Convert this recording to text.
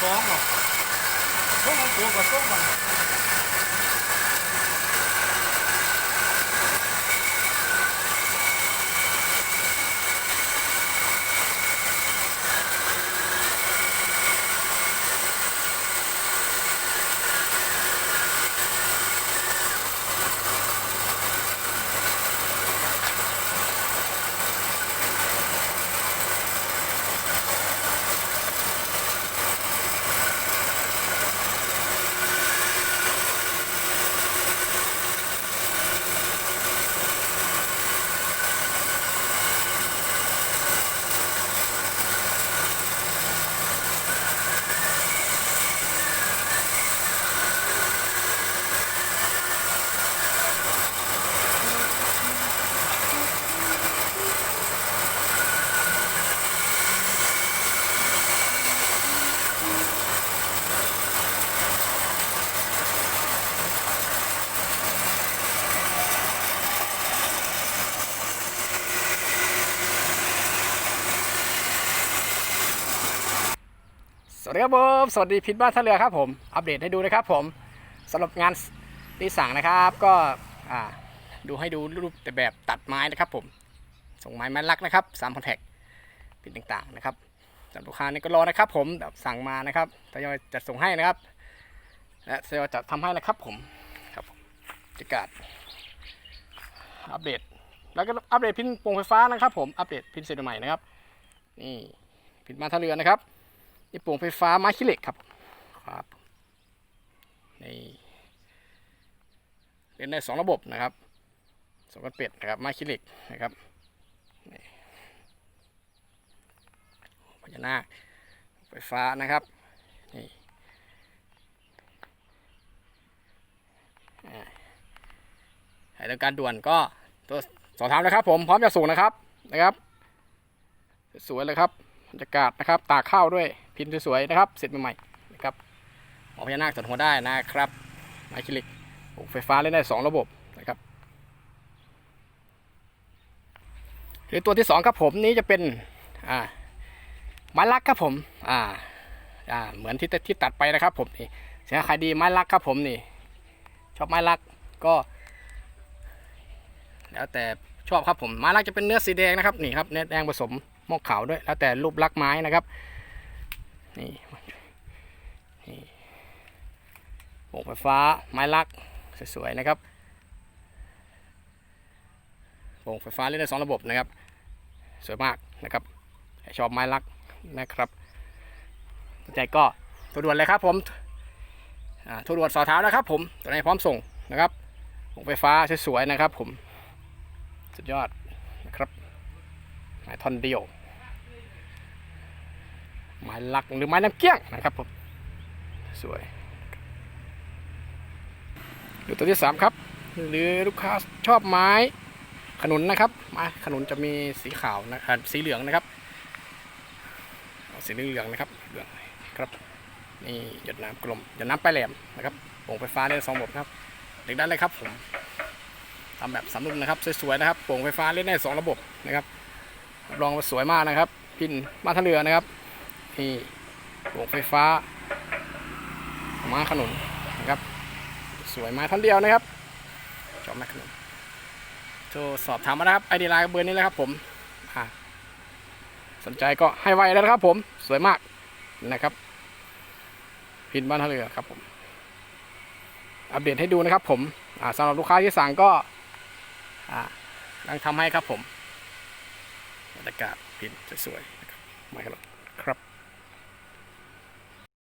ฟ้องหรอกต้องมันตัวกับต้องมัน วัสดีครับผมสวัสดีพิษบ้านท่าเรือครับผมอัปเดตให้ดูนะครับผมสำหรับงานที่สั่งนะครับ ก็ดูให้ดูรูปแต่แบบตัดไม้นะครับ ผมส่งไม้ไม้ลักนะครับสามคอนแทคปิดต่างๆนะครับสำหรับลูกค้านี่ก็รอนะครับ ผมแบบสั่งมานะครับทยอยจัดส่งให้นะครับ และทยอยจัดทำให้นะครับ ผมครับผมบรรยากาศอัปเดต แล้วก็อัปเดตพินโปร่งไฟฟ้านะครับ ผมอัปเดตพินเซตใหม่นะครับนี่พินบ้านท่าเรือนะครับ นี่โป่งไฟฟ้าไม้ขี้เหล็กครับครับนี่เล่นได้สองระบบนะครับสองกันเป็ดนะครับไม้ขี้เหล็กนะครับนี่พญานาคไฟฟ้านะครับนี่อ่าให้ต้องการด่วนก็ตัวสอบถามนะครับผมพร้อมจะส่งนะครับนะครับ สวยเลยครับ บรรยากาศนะครับตากข้าวด้วยพิมพ์สวยๆนะครับเสร็จใหม่ๆนะครับหมอพญานาคตัดหัวได้นะครับไม้คิลิกไฟฟ้าเล่นได้สองระบบนะครับหรือตัวที่สองครับผมนี้จะเป็นอ่าไม้ลักครับผมอ่าอ่าเหมือนที่ที่ตัดไปนะครับผมนี่เสียขายดีไม้ลักครับผมนี่ ชอบไม้ลักก็แล้วแต่ชอบครับผมไม้ลักจะเป็นเนื้อสีแดงนะครับนี่ครับเนื้อแดงผสม มอกขาวด้วย แล้วแต่รูปลักษณ์ไม้นะครับ นี่นี่โป่งไฟฟ้าไม้ลักสวยๆนะครับโป่งไฟฟ้าเล่นได้สองระบบนะครับ สวยมากนะครับ ชอบไม้ลักนะครับสนใจก็โทรด่วนเลยครับผมอ่าโทรด่วนสอบถานะครับ ผมตัวไหนพร้อมส่งนะครับโป่งไฟฟ้าสวยๆนะครับ ผม สุดยอดนะครับไม้ท่อนเดียว ไม้ลักหรือไม้น้ำเกี้ยงนะครับผมสวยดูตัวที่สามครับ หรือลูกค้าชอบไม้ขนุนนะครับไม้ขนุนจะมีสีขาวนะอ่าสีเหลืองนะครับสีเหลืองนะครับเหลืองครับนี่หยดน้ำกลมหยดน้ำปลายแหลมนะครับโป่งไฟฟ้าได้สองระบบครับเด็กได้เลยครับผมทำแบบสามรุ่นะครับสวยๆนะครับโป่งไฟฟ้าเล่นได้สองระบบนะครับรับรองว่าสวยมากนะครับ พินมาทะเรือนะครับ นี่โป่งไฟฟ้า ไม้ขนุนนะครับ สวยไม้ท่อนเดียวนะครับชอบไม้ขนุนโทรสอบถามมานะครับไอเดีไลน์เบอร์นี้เลยครับผมสนใจก็ให้ไว้แล้วนะครับผมสวยมากนะครับ พินบ้านท่าเรือครับผม อัปเดตให้ดูนะครับผมสำหรับลูกค้าที่สั่งก็กำลังทำให้ครับผมบรรยากาศพินสวยๆนะครับไม้ขนุนครับ